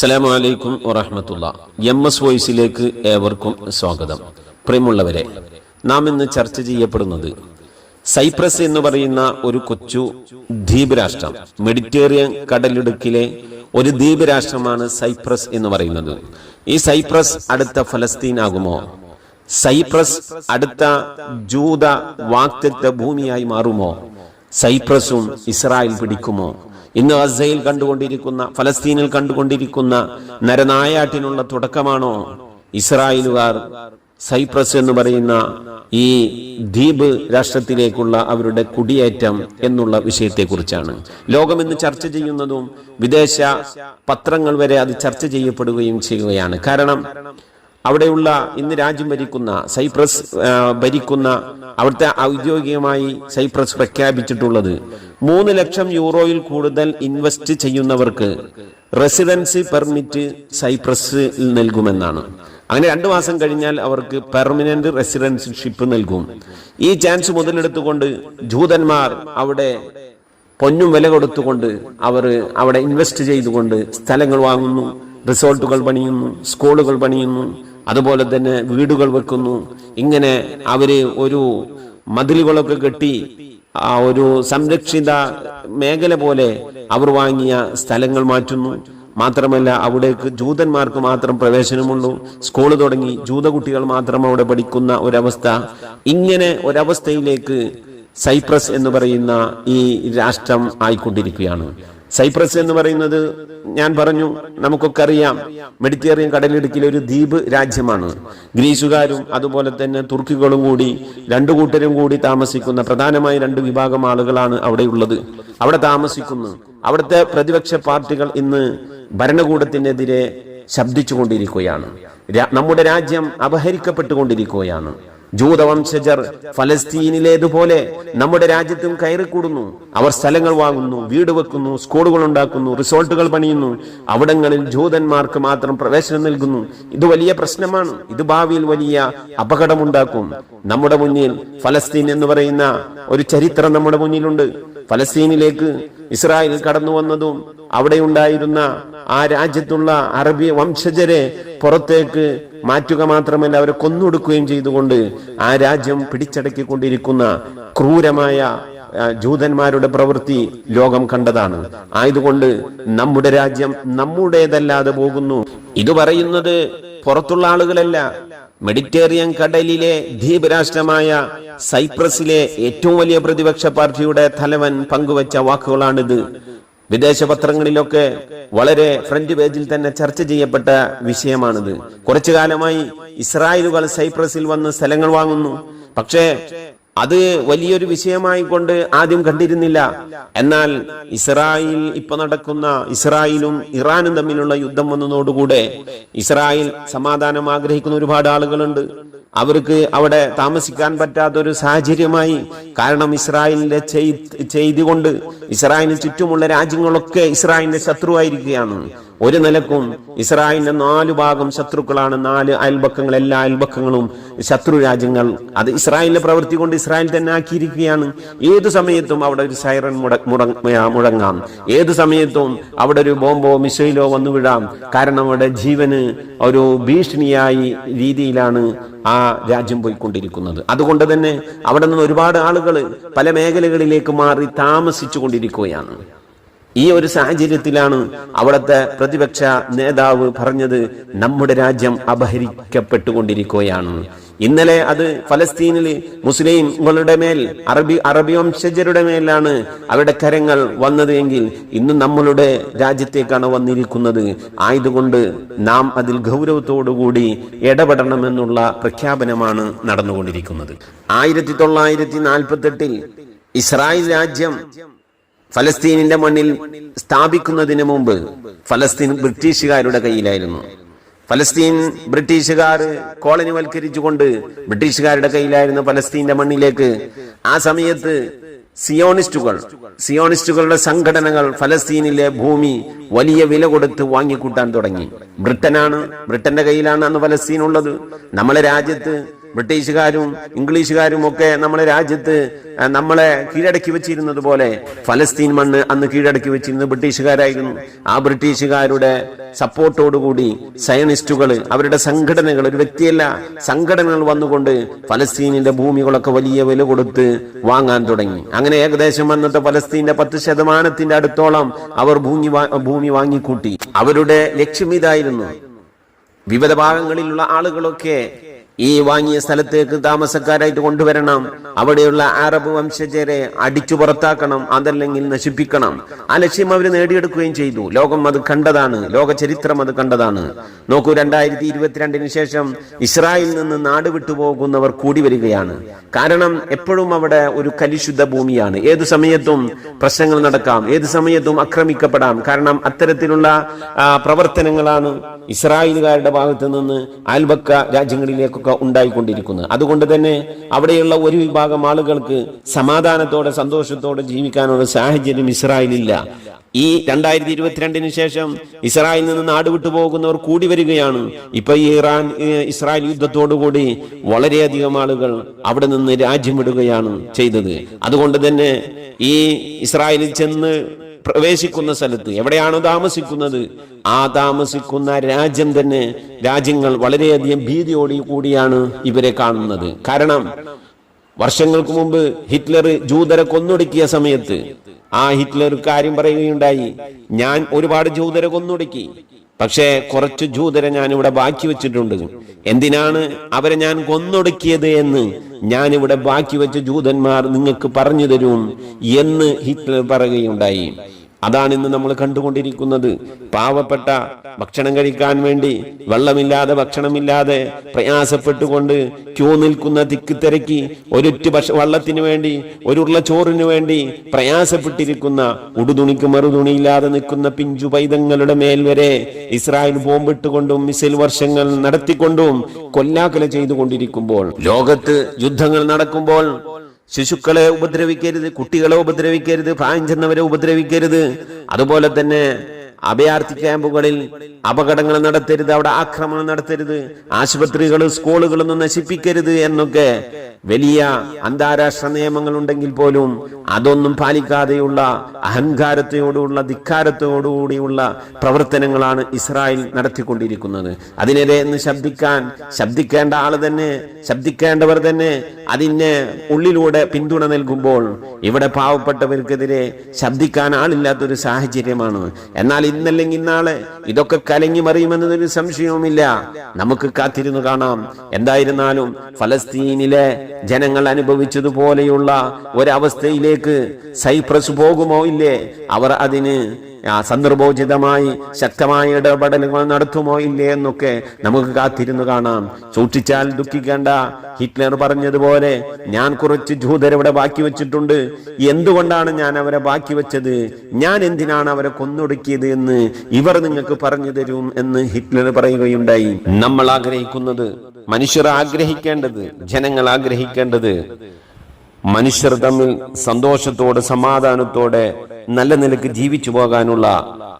അസ്സലാമു അലൈക്കും വറഹമത്തുള്ള. എം എസ് വോയിസിലേക്ക് ഏവർക്കും സ്വാഗതം. പ്രിയമുള്ളവരെ നാം ഇന്ന് ചർച്ച ചെയ്യപ്പെടുന്നത് സൈപ്രസ് എന്ന് പറയുന്ന ഒരു കൊച്ചു ദ്വീപ് രാഷ്ട്രം മെഡിറ്റേറിയൻ കടലിടുക്കിലെ ഒരു ദ്വീപ് രാഷ്ട്രമാണ് സൈപ്രസ് എന്ന് പറയുന്നത്. ഈ സൈപ്രസ് അടുത്ത ഫലസ്തീൻ ആകുമോ? സൈപ്രസ് അടുത്ത ജൂത വാക്തത്വ ഭൂമിയായി മാറുമോ? സൈപ്രസും ഇസ്രായേൽ പിടിക്കുമോ? ഇന്ന് ഗസയിൽ കണ്ടുകൊണ്ടിരിക്കുന്ന ഫലസ്തീനിൽ കണ്ടുകൊണ്ടിരിക്കുന്ന നരനായാട്ടിനുള്ള തുടക്കമാണോ? ഇസ്രായേലുകാർ സൈപ്രസ് എന്ന് പറയുന്ന ഈ ദ്വീപ് രാഷ്ട്രത്തിലേക്കുള്ള അവരുടെ കുടിയേറ്റം എന്നുള്ള വിഷയത്തെക്കുറിച്ചാണ്. ലോകം ഇന്ന് ചർച്ച ചെയ്യുന്നതും വിദേശ പത്രങ്ങൾ വരെ അത് ചർച്ച ചെയ്യപ്പെടുകയും ചെയ്യുകയാണ്. കാരണം അവിടെയുള്ള ഇന്ന് രാജ്യം ഭരിക്കുന്ന സൈപ്രസ് ഭരിക്കുന്ന അവിടുത്തെ ഔദ്യോഗികമായി സൈപ്രസ് പ്രഖ്യാപിച്ചിട്ടുള്ളത് മൂന്ന് ലക്ഷം യൂറോയിൽ കൂടുതൽ ഇൻവെസ്റ്റ് ചെയ്യുന്നവർക്ക് റെസിഡൻസി പെർമിറ്റ് സൈപ്രസിൽ നൽകുമെന്നാണ്. അങ്ങനെ രണ്ടു മാസം കഴിഞ്ഞാൽ അവർക്ക് പെർമനന്റ് റെസിഡൻസിഷിപ്പ് നൽകും. ഈ ചാൻസ് മുതലെടുത്തുകൊണ്ട് ജൂതന്മാർ അവിടെ പൊന്നും വില കൊടുത്തുകൊണ്ട് അവർ അവിടെ ഇൻവെസ്റ്റ് ചെയ്തുകൊണ്ട് സ്ഥലങ്ങൾ വാങ്ങുന്നു റിസോർട്ടുകൾ പണിയുന്നു സ്കൂളുകൾ പണിയുന്നു അതുപോലെ തന്നെ വീടുകൾ വെക്കുന്നു. ഇങ്ങനെ അവർ ഒരു മതിലുകളൊക്കെ കെട്ടി ആ ഒരു സംരക്ഷിത മേഖല പോലെ അവർ വാങ്ങിയ സ്ഥലങ്ങൾ മാറ്റുന്നു. മാത്രമല്ല അവിടേക്ക് ജൂതന്മാർക്ക് മാത്രം പ്രവേശനമുള്ളൂ. സ്കൂൾ തുടങ്ങി ജൂത കുട്ടികൾ മാത്രം അവിടെ പഠിക്കുന്ന ഒരവസ്ഥ. ഇങ്ങനെ ഒരവസ്ഥയിലേക്ക് സൈപ്രസ് എന്ന് പറയുന്ന ഈ രാഷ്ട്രം ആയിക്കൊണ്ടിരിക്കുകയാണ്. സൈപ്രസ് എന്ന് പറയുന്നത് ഞാൻ പറഞ്ഞു നമുക്കൊക്കെ അറിയാം മെഡിറ്ററേനിയൻ കടലിടുക്കിലെ ഒരു ദ്വീപ് രാജ്യമാണ്. ഗ്രീസുകാരും അതുപോലെ തന്നെ തുർക്കികളും കൂടി രണ്ടു കൂട്ടരും കൂടി താമസിക്കുന്ന പ്രധാനമായി രണ്ട് വിഭാഗം ആളുകളാണ് അവിടെ ഉള്ളത്. അവിടെ താമസിക്കുന്നു. അവിടുത്തെ പ്രതിപക്ഷ പാർട്ടികൾ ഇന്ന് ഭരണകൂടത്തിനെതിരെ ശബ്ദിച്ചുകൊണ്ടിരിക്കുകയാണ്. നമ്മുടെ രാജ്യം അപഹരിക്കപ്പെട്ടുകൊണ്ടിരിക്കുകയാണ്. ജൂതവംശജർ ഫലസ്തീനിലേതുപോലെ നമ്മുടെ രാജ്യത്തും കയറിക്കൂടുന്നു. അവർ സ്ഥലങ്ങൾ വാങ്ങുന്നു വീട് വെക്കുന്നു സ്കൂളുകൾ ഉണ്ടാക്കുന്നു റിസോർട്ടുകൾ പണിയുന്നു. അവിടങ്ങളിൽ ജൂതന്മാർക്ക് മാത്രം പ്രവേശനം നൽകുന്നു. ഇത് വലിയ പ്രശ്നമാണ്. ഇത് ഭാവിയിൽ വലിയ അപകടമുണ്ടാക്കും. നമ്മുടെ മുന്നിൽ ഫലസ്തീൻ എന്ന് പറയുന്ന ഒരു ചരിത്രം നമ്മുടെ മുന്നിലുണ്ട്. ഫലസ്തീനിലേക്ക് ഇസ്രായേൽ കടന്നു വന്നതും അവിടെ ഉണ്ടായിരുന്ന ആ രാജ്യത്തുള്ള അറബി വംശജരെ പുറത്തേക്ക് മാറ്റുക മാത്രമല്ല അവരെ കൊന്നൊടുക്കുകയും ചെയ്തുകൊണ്ട് ആ രാജ്യം പിടിച്ചടക്കിക്കൊണ്ടിരിക്കുന്ന ക്രൂരമായ ജൂതന്മാരുടെ പ്രവൃത്തി ലോകം കണ്ടതാണ്. ആയതുകൊണ്ട് നമ്മുടെ രാജ്യം നമ്മുടേതല്ലാതെ പോകുന്നു. ഇത് പറയുന്നത് പുറത്തുള്ള ആളുകളല്ല. മെഡിറ്റേറിയൻ കടലിലെ ദ്വീപ് രാഷ്ട്രമായ സൈപ്രസിലെ ഏറ്റവും വലിയ പ്രതിപക്ഷ പാർട്ടിയുടെ തലവൻ പങ്കുവച്ച വാക്കുകളാണിത്. വിദേശ പത്രങ്ങളിലൊക്കെ വളരെ ഫ്രണ്ട് പേജിൽ തന്നെ ചർച്ച ചെയ്യപ്പെട്ട വിഷയമാണിത്. കുറച്ചു കാലമായി ഇസ്രായേലുകൾ സൈപ്രസിൽ വന്ന് സ്ഥലങ്ങൾ വാങ്ങുന്നു. പക്ഷേ അത് വലിയൊരു വിഷയമായി കൊണ്ട് ആദ്യം കണ്ടിരുന്നില്ല. എന്നാൽ ഇസ്രായേൽ ഇപ്പൊ നടക്കുന്ന ഇസ്രായേലും ഇറാനും തമ്മിലുള്ള യുദ്ധം വന്നതോടുകൂടെ ഇസ്രായേൽ സമാധാനം ആഗ്രഹിക്കുന്ന ഒരുപാട് ആളുകളുണ്ട്. അവർക്ക് അവിടെ താമസിക്കാൻ പറ്റാത്തൊരു സാഹചര്യമായി കാരണം ഇസ്രായേലിന്റെ ചെയ്ത് ചെയ്തുകൊണ്ട് ഇസ്രായേലിന് ചുറ്റുമുള്ള രാജ്യങ്ങളൊക്കെ ഇസ്രായേലിന്റെ ശത്രുവായിരിക്കുകയാണ്. ഒരു നിലക്കും ഇസ്രായേലിന്റെ നാലു ഭാഗം ശത്രുക്കളാണ്. നാല് അയൽപക്കങ്ങൾ എല്ലാ അയൽപക്കങ്ങളും ശത്രു രാജ്യങ്ങൾ. അത് ഇസ്രായേലിന്റെ പ്രവൃത്തി കൊണ്ട് ഇസ്രായേൽ തന്നെ ആക്കിയിരിക്കുകയാണ്. ഏതു സമയത്തും അവിടെ ഒരു സൈറൻ മുടങ്ങാം. ഏത് സമയത്തും അവിടെ ഒരു ബോംബോ മിസൈലോ വന്നു വിടാം. കാരണം അവിടെ ജീവന് ഒരു ഭീഷണിയായി രീതിയിലാണ് ആ രാജ്യം പോയിക്കൊണ്ടിരിക്കുന്നത്. അതുകൊണ്ട് തന്നെ അവിടെ നിന്ന് ഒരുപാട് ആളുകൾ പല മേഖലകളിലേക്ക് മാറി താമസിച്ചു കൊണ്ടിരിക്കുകയാണ് ഈ ഒരു സാഹചര്യത്തിലാണ് അവിടുത്തെ പ്രതിപക്ഷ നേതാവ് പറഞ്ഞത് നമ്മുടെ രാജ്യം അപഹരിക്കപ്പെട്ടുകൊണ്ടിരിക്കുകയാണ്. ഇന്നലെ അത് ഫലസ്തീനിൽ മുസ്ലിംകളുടെ മേൽ അറബി അറബി വംശജരുടെ മേലാണ് അവരുടെ കരങ്ങൾ വന്നത് എങ്കിൽ ഇന്ന് നമ്മളുടെ രാജ്യത്തേക്കാണ് വന്നിരിക്കുന്നത്. ആയതുകൊണ്ട് നാം അതിൽ ഗൗരവത്തോടുകൂടി ഇടപെടണമെന്നുള്ള പ്രഖ്യാപനമാണ് നടന്നുകൊണ്ടിരിക്കുന്നത്. ആയിരത്തി തൊള്ളായിരത്തി നാൽപ്പത്തെട്ടിൽ ഇസ്രായേൽ രാജ്യം ഫലസ്തീനിന്റെ മണ്ണിൽ സ്ഥാപിക്കുന്നതിന് മുമ്പ് ഫലസ്തീൻ ബ്രിട്ടീഷുകാരുടെ കയ്യിലായിരുന്നു. ഫലസ്തീൻ ബ്രിട്ടീഷുകാർ കോളനിവൽക്കരിച്ചുകൊണ്ട് ബ്രിട്ടീഷുകാരുടെ കയ്യിലായിരുന്നു ഫലസ്തീന്റെ മണ്ണിലേക്ക് ആ സമയത്ത് സിയോണിസ്റ്റുകൾ സിയോണിസ്റ്റുകളുടെ സംഘടനകൾ ഫലസ്തീനിലെ ഭൂമി വലിയ വില കൊടുത്ത് വാങ്ങിക്കൂട്ടാൻ തുടങ്ങി. ബ്രിട്ടനാണ് ബ്രിട്ടന്റെ കയ്യിലാണ് അന്ന് ഫലസ്തീൻ ഉള്ളത്. നമ്മളെ രാജ്യത്ത് ബ്രിട്ടീഷുകാരും ഇംഗ്ലീഷുകാരും ഒക്കെ നമ്മളെ രാജ്യത്ത് നമ്മളെ കീഴടക്കി വെച്ചിരുന്നത് പോലെ ഫലസ്തീൻ മണ്ണ് അന്ന് കീഴടക്കി വെച്ചിരുന്നത് ബ്രിട്ടീഷുകാരായിരുന്നു. ആ ബ്രിട്ടീഷുകാരുടെ സപ്പോർട്ടോടുകൂടി സയനിസ്റ്റുകൾ അവരുടെ സംഘടനകൾ ഒരു വ്യക്തിയല്ല സംഘടനകൾ വന്നുകൊണ്ട് ഫലസ്തീനിന്റെ ഭൂമികളൊക്കെ വലിയ വില കൊടുത്ത് വാങ്ങാൻ തുടങ്ങി. അങ്ങനെ ഏകദേശം അന്നത്തെ ഫലസ്തീന്റെ പത്ത് ശതമാനത്തിന്റെ അടുത്തോളം അവർ ഭൂമി ഭൂമി വാങ്ങിക്കൂട്ടി. അവരുടെ ലക്ഷ്യം ഇതായിരുന്നു. വിവിധ ഭാഗങ്ങളിലുള്ള ആളുകളൊക്കെ ഈ വാങ്ങിയ സ്ഥലത്തേക്ക് താമസക്കാരായിട്ട് കൊണ്ടുവരണം. അവിടെയുള്ള അറബ് വംശജരെ അടിച്ചു പുറത്താക്കണം അതല്ലെങ്കിൽ നശിപ്പിക്കണം. ആ ലക്ഷ്യം അവർ നേടിയെടുക്കുകയും ചെയ്തു. ലോകം അത് കണ്ടതാണ്. ലോക ചരിത്രം അത് കണ്ടതാണ്. നോക്കൂ രണ്ടായിരത്തി ഇരുപത്തിരണ്ടിന് ശേഷം ഇസ്രായേലിൽ നിന്ന് നാട് വിട്ടുപോകുന്നവർ കൂടി വരികയാണ്. കാരണം എപ്പോഴും അവിടെ ഒരു കലിശുദ്ധ ഭൂമിയാണ്. ഏതു സമയത്തും പ്രശ്നങ്ങൾ നടക്കാം. ഏത് സമയത്തും ആക്രമിക്കപ്പെടാം. കാരണം അത്തരത്തിലുള്ള പ്രവർത്തനങ്ങളാണ് ഇസ്രായേലുകാരുടെ ഭാഗത്ത് നിന്ന് അയൽപക്ക രാജ്യങ്ങളിലേക്കൊക്കെ ഉണ്ടായിക്കൊണ്ടിരിക്കുന്നത്. അതുകൊണ്ട് തന്നെ അവിടെയുള്ള ഒരു വിഭാഗം ആളുകൾക്ക് സമാധാനത്തോടെ സന്തോഷത്തോടെ ജീവിക്കാനുള്ള സാഹചര്യം ഇസ്രായേലില്ല ഈ രണ്ടായിരത്തി ഇരുപത്തിരണ്ടിന് ശേഷം ഇസ്രായേലിൽ നിന്ന് നാട് വിട്ടു പോകുന്നവർ കൂടി വരികയാണ്. ഇപ്പൊ ഈ ഇറാൻ ഇസ്രായേൽ യുദ്ധത്തോടുകൂടി വളരെയധികം ആളുകൾ അവിടെ നിന്ന് രാജ്യം വിടുകയാണ് ചെയ്തത്. അതുകൊണ്ട് തന്നെ ഈ ഇസ്രായേലിൽ ചെന്ന് പ്രവേശിക്കുന്ന സ്ഥലത്ത് എവിടെയാണോ താമസിക്കുന്നത്? ആ താമസിക്കുന്ന രാജ്യം തന്നെ രാജ്യങ്ങൾ വളരെയധികം ഭീതിയോടി കൂടിയാണ് ഇവരെ കാണുന്നത്. കാരണം വർഷങ്ങൾക്ക് മുമ്പ് ഹിറ്റ്ലർ ജൂതരെ കൊന്നൊടുക്കിയ സമയത്ത് ആ ഹിറ്റ്ലർ കാര്യം പറയുകയുണ്ടായി. ഞാൻ ഒരുപാട് ജൂതരെ കൊന്നൊടുക്കി. പക്ഷേ കുറച്ച് ജൂതരെ ഞാൻ ഇവിടെ ബാക്കി വെച്ചിട്ടുണ്ട്. എന്തിനാണ് അവരെ ഞാൻ കൊന്നൊടുക്കിയത് എന്ന് ഞാൻ ഇവിടെ ബാക്കി വെച്ച ജൂതന്മാർ നിങ്ങൾക്ക് പറഞ്ഞു തരും എന്ന് ഹിറ്റ്ലർ പറയുകയുണ്ടായി. അതാണ് ഇന്ന് നമ്മൾ കണ്ടുകൊണ്ടിരിക്കുന്നത്. പാവപ്പെട്ട ഭക്ഷണം കഴിക്കാൻ വേണ്ടി വെള്ളമില്ലാതെ ഭക്ഷണമില്ലാതെ പ്രയാസപ്പെട്ടുകൊണ്ട് ക്യൂ നിൽക്കുന്ന തിക്ക് തിരക്കി ഒരൊറ്റ ഭക്ഷ വള്ളത്തിന് വേണ്ടി ഒരുള്ള ചോറിന് വേണ്ടി പ്രയാസപ്പെട്ടിരിക്കുന്ന ഉടുതുണിക്ക് മറുതുണിയില്ലാതെ നിൽക്കുന്ന പിഞ്ചു പൈതങ്ങളുടെ മേൽ വരെ ഇസ്രായേൽ ബോംബിട്ടുകൊണ്ടും മിസൈൽ വർഷങ്ങൾ നടത്തിക്കൊണ്ടും കൊല്ലാക്കല ചെയ്തുകൊണ്ടിരിക്കുമ്പോൾ ലോകത്ത് യുദ്ധങ്ങൾ നടക്കുമ്പോൾ ശിശുക്കളെ ഉപദ്രവിക്കരുത് കുട്ടികളെ ഉപദ്രവിക്കരുത് പ്രായം ചെന്നവരെ ഉപദ്രവിക്കരുത്. അതുപോലെ തന്നെ അഭയാർത്ഥി ക്യാമ്പുകളിൽ അപകടങ്ങൾ നടത്തരുത് അവിടെ ആക്രമണം നടത്തരുത് ആശുപത്രികൾ സ്കൂളുകളൊന്നും നശിപ്പിക്കരുത് എന്നൊക്കെ വലിയ അന്താരാഷ്ട്ര നിയമങ്ങൾ ഉണ്ടെങ്കിൽ പോലും അതൊന്നും പാലിക്കാതെയുള്ള അഹങ്കാരത്തോടുള്ള ധിക്കാരത്തോടുകൂടിയുള്ള പ്രവർത്തനങ്ങളാണ് ഇസ്രായേൽ നടത്തിക്കൊണ്ടിരിക്കുന്നത്. അതിനെതിരെ എന്ന് ശബ്ദിക്കാൻ ശബ്ദിക്കേണ്ട ആൾ തന്നെ ശബ്ദിക്കേണ്ടവർ തന്നെ അതിന് ഉള്ളിലൂടെ പിന്തുണ നൽകുമ്പോൾ ഇവിടെ പാവപ്പെട്ടവർക്കെതിരെ ശബ്ദിക്കാൻ ആളില്ലാത്തൊരു സാഹചര്യമാണ്. എന്നാൽ ഇന്നല്ലെങ്കിൽ നാളെ ഇതൊക്കെ കലങ്ങി മറിയുമെന്നതൊരു സംശയവുമില്ല. നമുക്ക് കാത്തിരുന്നു കാണാം. എന്തായിരുന്നാലും ഫലസ്തീനിലെ ജനങ്ങൾ അനുഭവിച്ചതുപോലെയുള്ള ഒരവസ്ഥയിലേക്ക് സൈപ്രസ് പോകുമോ ഇല്ലേ? അവർ അതിന് സന്ദർഭോചിതമായി ശക്തമായ ഇടപെടലുകൾ നടത്തുമോ ഇല്ലേ എന്നൊക്കെ നമുക്ക് കാത്തിരുന്നു കാണാം. സൂക്ഷിച്ചാൽ ദുഃഖിക്കേണ്ട. ഹിറ്റ്ലർ പറഞ്ഞതുപോലെ ഞാൻ കുറച്ച് ജൂതരവിടെ ബാക്കി വെച്ചിട്ടുണ്ട്. എന്തുകൊണ്ടാണ് ഞാൻ അവരെ ബാക്കി വെച്ചത്? ഞാൻ എന്തിനാണ് അവരെ കൊന്നൊടുക്കിയത് എന്ന് ഇവർ നിങ്ങൾക്ക് പറഞ്ഞു തരും എന്ന് ഹിറ്റ്ലർ പറയുകയുണ്ടായി. നമ്മൾ ആഗ്രഹിക്കുന്നത് മനുഷ്യർ ആഗ്രഹിക്കേണ്ടത് ജനങ്ങൾ ആഗ്രഹിക്കേണ്ടത് മനുഷ്യർ തമ്മിൽ സന്തോഷത്തോടെ സമാധാനത്തോടെ നല്ല നിലയ്ക്ക് ജീവിച്ചു പോകാനുള്ള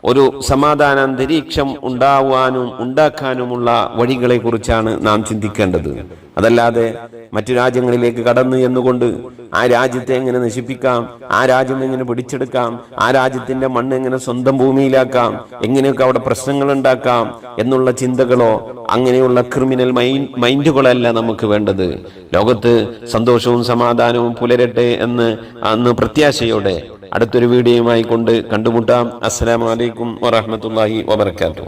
ഒരു സമാധാന അന്തരീക്ഷം ഉണ്ടാവാനും ഉണ്ടാക്കാനുമുള്ള വഴികളെ കുറിച്ചാണ് നാം ചിന്തിക്കേണ്ടത്. അതല്ലാതെ മറ്റു രാജ്യങ്ങളിലേക്ക് കടന്നു എന്നുകൊണ്ട് ആ രാജ്യത്തെ എങ്ങനെ നശിപ്പിക്കാം? ആ രാജ്യം എങ്ങനെ പിടിച്ചെടുക്കാം? ആ രാജ്യത്തിന്റെ മണ്ണ് എങ്ങനെ സ്വന്തം ഭൂമിയിലാക്കാം? എങ്ങനെയൊക്കെ അവിടെ പ്രശ്നങ്ങൾ ഉണ്ടാക്കാം എന്നുള്ള ചിന്തകളോ അങ്ങനെയുള്ള ക്രിമിനൽ മൈൻഡുകളല്ല നമുക്ക് വേണ്ടത്. ലോകത്ത് സന്തോഷവും സമാധാനവും പുലരട്ടെ എന്ന് അന്ന് പ്രത്യാശയോടെ അടുത്തൊരു വീഡിയോയുമായി കൊണ്ട് കണ്ടുമുട്ടാം. അസ്സലാമലൈക്കും വറഹമത്തല്ലാഹി വബർക്കാത്തു